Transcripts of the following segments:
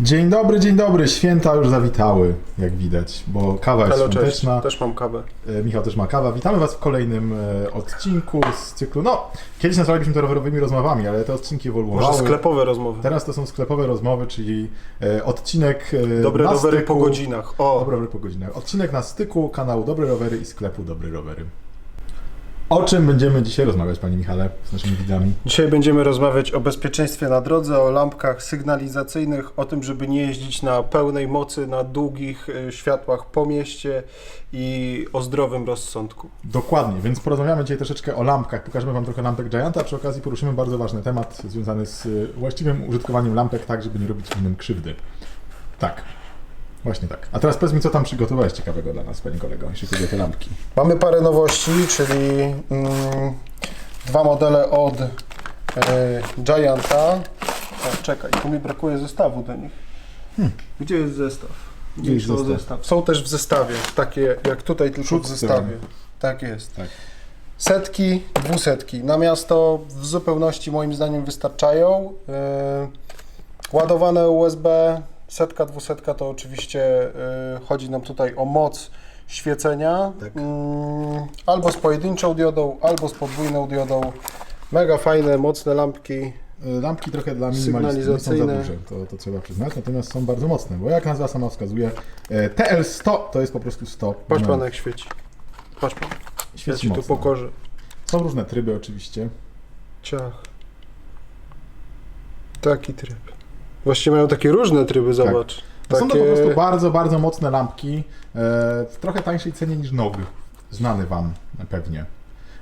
Dzień dobry, dzień dobry. Święta już zawitały, jak widać, bo kawa jest cześć. świąteczna. Też mam kawę. E, Michał też ma kawa. Witamy Was w kolejnym e, odcinku z cyklu. No, kiedyś nazwalibyśmy to rowerowymi rozmowami, ale te odcinki Może ewoluowały. sklepowe rozmowy. Teraz to są sklepowe rozmowy, czyli e, odcinek e, Dobre na rowery styku... po godzinach. O, Dobre rowery po godzinach. Odcinek na styku kanału Dobre Rowery i sklepu Dobre Rowery. O czym będziemy dzisiaj rozmawiać, Panie Michale, z naszymi widzami? Dzisiaj będziemy rozmawiać o bezpieczeństwie na drodze, o lampkach sygnalizacyjnych, o tym, żeby nie jeździć na pełnej mocy, na długich y, światłach po mieście i o zdrowym rozsądku. Dokładnie, więc porozmawiamy dzisiaj troszeczkę o lampkach. Pokażemy Wam trochę lampek Gianta, a przy okazji poruszymy bardzo ważny temat związany z y, właściwym użytkowaniem lampek, tak żeby nie robić innym krzywdy. Tak, właśnie tak. A teraz powiedz mi, co tam przygotowałeś ciekawego dla nas, Panie kolego, jeśli chodzi o te lampki. Mamy parę nowości, czyli mm, dwa modele od y, Gianta. O, czekaj, tu mi brakuje zestawu do nich. Gdzie jest zestaw? Hmm. Gdzie jest Są zestaw? Są też w zestawie, takie jak tutaj, tylko Przód w zestawie. tyłem. Tak jest. Tak. Setki, dwusetki. Na miasto w zupełności moim zdaniem wystarczają. Yy, ładowane USB, setka, dwusetka to oczywiście yy, chodzi nam tutaj o moc świecenia. Tak. Yy, albo z pojedynczą diodą, albo z podwójną diodą. Mega fajne, mocne lampki. Y, Lampki trochę dla minimalistów nie są za duże, to, to trzeba przyznać, natomiast są bardzo mocne, bo jak nazwa sama wskazuje, e, TL100 to jest po prostu 100. Patrz pan jak świeci. Patrz pan, Świeci ci tu mocno. pokorzę. Są różne tryby oczywiście. Ciach. Taki tryb. Właściwie mają takie różne tryby, zobacz. To Są to po prostu bardzo, bardzo mocne lampki e, w trochę tańszej cenie niż NOG, znany Wam pewnie.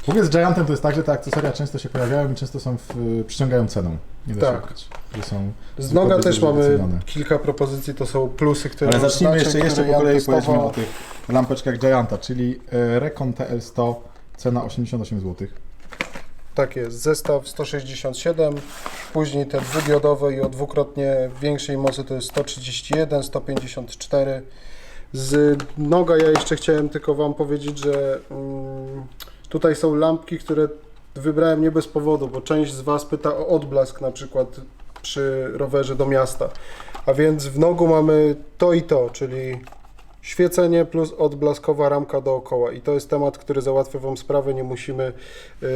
W ogóle z Giantem to jest tak, że te akcesoria często się pojawiają i często są w, przyciągają ceną. Nie da się Tak. ukryć, że są Z noga też mamy wycenione. kilka propozycji, to są plusy, które Ale zacznijmy jeszcze, jeszcze po kolei powiedzmy o tych lampeczkach Gianta, czyli e, Recon TL100, cena 88 zł. Tak jest, zestaw 167, później te dwudiodowe i o dwukrotnie większej mocy to jest 131, 154. Z noga ja jeszcze chciałem tylko Wam powiedzieć, że mm, tutaj są lampki, które wybrałem nie bez powodu, bo część z Was pyta o odblask na przykład przy rowerze do miasta. A więc w nogu mamy to i to, czyli świecenie plus odblaskowa ramka dookoła. I to jest temat, który załatwia Wam sprawę. Nie musimy yy,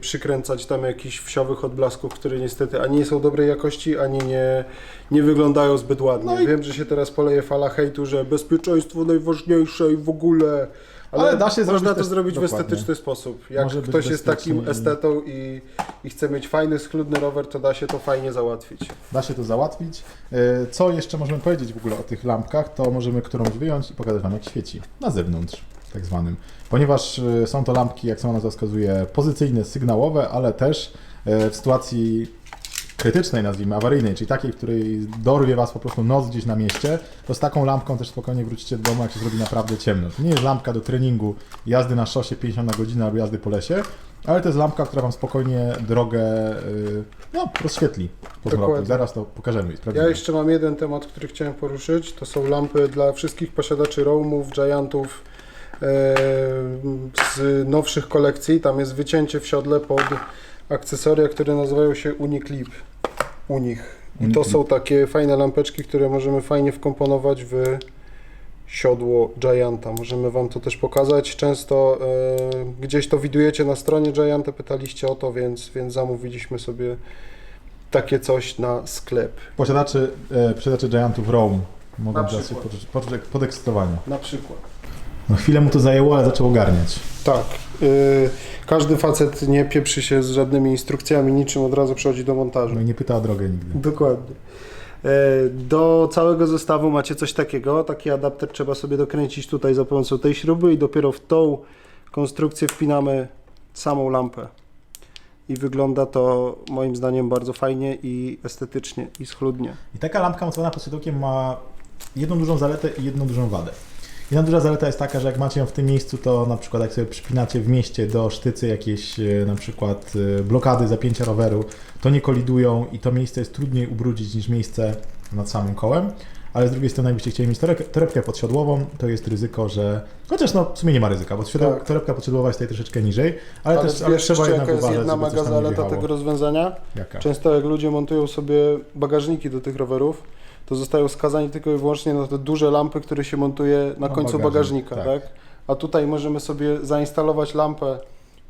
przykręcać tam jakichś wsiowych odblasków, które niestety ani nie są dobrej jakości, ani nie, nie wyglądają zbyt ładnie. No i- Wiem, że się teraz poleje fala hejtu, że bezpieczeństwo najważniejsze i w ogóle. Ale, Ale da się można to też- zrobić w dokładnie. estetyczny sposób. Jak Może ktoś jest takim i- estetą i, i chce mieć fajny, schludny rower, to da się to fajnie załatwić. Da się to załatwić. E, Co jeszcze możemy powiedzieć w ogóle o tych lampkach, to możemy którąś wyjąć i pokazać Wam jak świeci. Na zewnątrz, tak zwanym. Ponieważ e, są to lampki, jak sama nazwa wskazuje, pozycyjne, sygnałowe, ale też e, w sytuacji krytycznej, nazwijmy, awaryjnej, czyli takiej, w której dorwie Was po prostu noc gdzieś na mieście, to z taką lampką też spokojnie wrócicie do domu, jak się zrobi naprawdę ciemno. To nie jest lampka do treningu, jazdy na szosie 50 na godzinę albo jazdy po lesie, ale to jest lampka, która Wam spokojnie drogę y, no, rozświetli po zmroku. Zaraz to pokażemy. Ja jeszcze mam jeden temat, który chciałem poruszyć. To są lampy dla wszystkich posiadaczy Roamów, Giantów e, z nowszych kolekcji. Tam jest wycięcie w siodle pod akcesoria, które nazywają się Uniclip. Unich. I to Uniclip. są takie fajne lampeczki, które możemy fajnie wkomponować w siodło Gianta. Możemy Wam to też pokazać. Często e, gdzieś to widujecie na stronie Gianta, pytaliście o to, więc, więc zamówiliśmy sobie takie coś na sklep. Posiadacze, e, posiadacze Giantów Rome mogą Na teraz się przykład. poczuć, poczuć jak podekscytowanie. Na przykład. No chwilę mu to zajęło, ale zaczął ogarniać. Tak. Y, każdy facet nie pieprzy się z żadnymi instrukcjami, niczym od razu przechodzi do montażu. No i nie pyta o drogę nigdy. Dokładnie. E, Do całego zestawu macie coś takiego. Taki adapter trzeba sobie dokręcić tutaj za pomocą tej śruby i dopiero w tą konstrukcję wpinamy samą lampę. I wygląda to moim zdaniem bardzo fajnie i estetycznie i schludnie. I taka lampka mocowana pod siodełkiem ma jedną dużą zaletę i jedną dużą wadę. Jedna duża zaleta jest taka, że jak macie ją w tym miejscu, to na przykład jak sobie przypinacie w mieście do sztycy jakieś e, na przykład e, blokady, zapięcia roweru, to nie kolidują i to miejsce jest trudniej ubrudzić niż miejsce nad samym kołem. Ale z drugiej strony, jakbyście chcieli mieć torebkę podsiodłową, to jest ryzyko, że. Chociaż no, w sumie nie ma ryzyka, bo Tak. torebka podsiodłowa jest tutaj troszeczkę niżej, ale, Ale, też ale trzeba jednak jaka jest uważać, jedna żeby coś mega zaleta tego rozwiązania? Jaka? Często jak ludzie montują sobie bagażniki do tych rowerów, to zostają skazani tylko i wyłącznie na te duże lampy, które się montuje na Na końcu bagażnik, bagażnika, tak. tak. A tutaj możemy sobie zainstalować lampę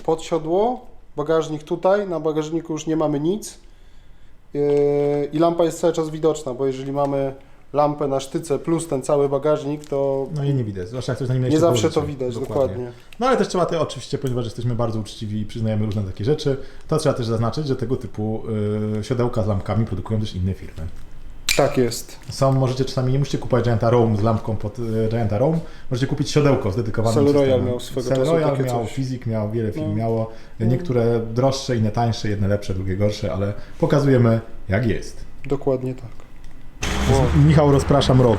pod siodło, bagażnik tutaj, na bagażniku już nie mamy nic yy, i lampa jest cały czas widoczna, bo jeżeli mamy lampę na sztyce plus ten cały bagażnik, to No i nie widać, zwłaszcza jak ktoś na nim nie zawsze to widać, dokładnie. No ale też trzeba te, oczywiście, ponieważ jesteśmy bardzo uczciwi i przyznajemy różne takie rzeczy, to trzeba też zaznaczyć, że tego typu y, siodełka z lampkami produkują też inne firmy. Tak jest. Są, możecie czasami, nie musicie kupować Gianta Roam z lampką pod y, Gianta Roam, możecie kupić siodełko z dedykowanym Cell Royal systemem. miał swego Cell czasu Royal miał, coś. Fizik miał, wiele firm No. miało, niektóre droższe, inne tańsze, jedne lepsze, drugie gorsze, ale pokazujemy jak jest. Dokładnie tak. Michał, rozpraszam rok.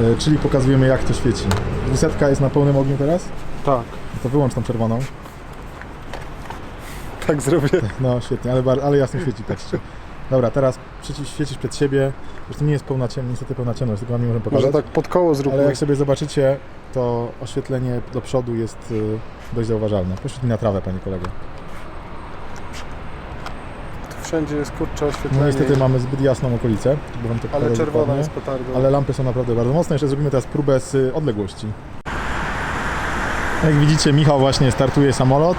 Y, Czyli pokazujemy jak to świeci. Dwusetka jest na pełnym ogniu teraz? Tak, No To wyłącz tą czerwoną. tak zrobię. No świetnie, ale, ale jasno świeci, patrzcie. Dobra, teraz przycisk świecisz przed siebie. Zresztą nie jest pełna ciemność, niestety pełna ciemność, tego wam nie możemy Może pokazać. tak pod koło zróbmy. Ale jak sobie zobaczycie, to oświetlenie do przodu jest y, dość zauważalne. Poświetl na trawę, panie kolego. Wszędzie jest kurcze oświetlenie. No niestety mamy zbyt jasną okolicę, żeby wam to Ale pokazać czerwona dokładnie. jest petardą. Ale lampy są naprawdę bardzo mocne. Jeszcze zrobimy teraz próbę z y, odległości. Jak widzicie, Michał właśnie startuje samolot,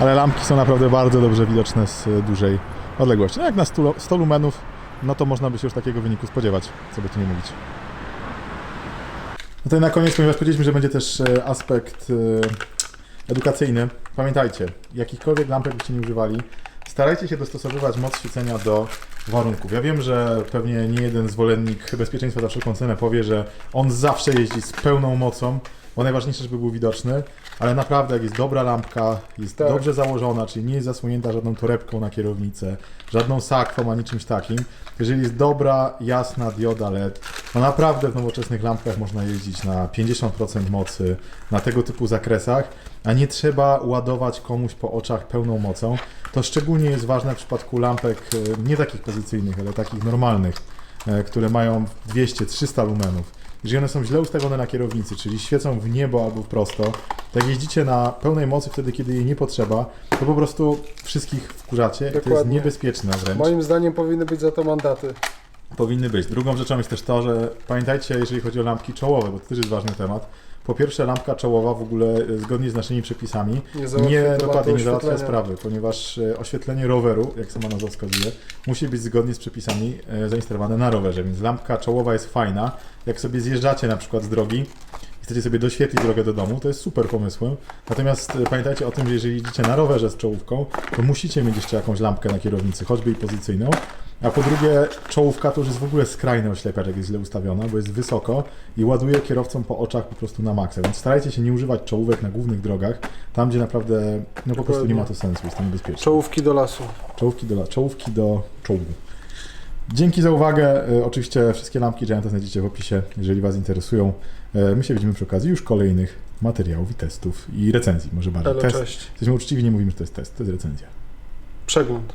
ale lampki są naprawdę bardzo dobrze widoczne z y, dużej odległości. No jak na 100, 100 lumenów, no to można by się już takiego wyniku spodziewać, co by tu nie mówić. No to na koniec, ponieważ powiedzieliśmy, że będzie też e, aspekt e, edukacyjny. Pamiętajcie, jakichkolwiek lampek byście nie używali, starajcie się dostosowywać moc świecenia do warunków. Ja wiem, że pewnie nie jeden zwolennik bezpieczeństwa za wszelką cenę powie, że on zawsze jeździ z pełną mocą, bo najważniejsze, żeby był widoczny, ale naprawdę jak jest dobra lampka, jest Tak. dobrze założona, czyli nie jest zasłonięta żadną torebką na kierownicę, żadną sakwą ani czymś takim, jeżeli jest dobra, jasna dioda LED, to naprawdę w nowoczesnych lampkach można jeździć na 50% mocy, na tego typu zakresach, a nie trzeba ładować komuś po oczach pełną mocą. To szczególnie jest ważne w przypadku lampek e, nie takich pozycyjnych, ale takich normalnych, e, które mają 200-300 lumenów. Jeżeli one są źle ustawione na kierownicy, czyli świecą w niebo albo w prosto, to jak jeździcie na pełnej mocy wtedy, kiedy jej nie potrzeba, to po prostu wszystkich wkurzacie i to jest Dokładnie. niebezpieczne wręcz. Moim zdaniem powinny być za to mandaty. Powinny być. Drugą rzeczą jest też to, że pamiętajcie, jeżeli chodzi o lampki czołowe, bo to też jest ważny temat. Po pierwsze, lampka czołowa w ogóle e, zgodnie z naszymi przepisami Nie, nie dokładnie nie załatwia sprawy, ponieważ e, oświetlenie roweru, jak sama nazwa wskazuje, musi być zgodnie z przepisami e, zainstalowane na rowerze, więc lampka czołowa jest fajna. Jak sobie zjeżdżacie na przykład z drogi i chcecie sobie doświetlić drogę do domu, to jest super pomysłem. Natomiast pamiętajcie o tym, że jeżeli jedziecie na rowerze z czołówką, to musicie mieć jeszcze jakąś lampkę na kierownicy, choćby i pozycyjną. A po drugie, czołówka to już jest w ogóle skrajny oślepiacz, jak jest źle ustawiona, bo jest wysoko i ładuje kierowcom po oczach po prostu na maksa. Więc starajcie się nie używać czołówek na głównych drogach, tam gdzie naprawdę no po prostu nie ma to sensu, jest to niebezpieczne. Czołówki do lasu. Czołówki do, czołówki do czołgu. Dzięki za uwagę. E, Oczywiście wszystkie lampki Gianta znajdziecie w opisie, jeżeli Was interesują. E, My się widzimy przy okazji już kolejnych materiałów i testów i recenzji, może bardziej. Test. cześć. Jesteśmy uczciwi, nie mówimy, że to jest test, to jest recenzja. Przegląd.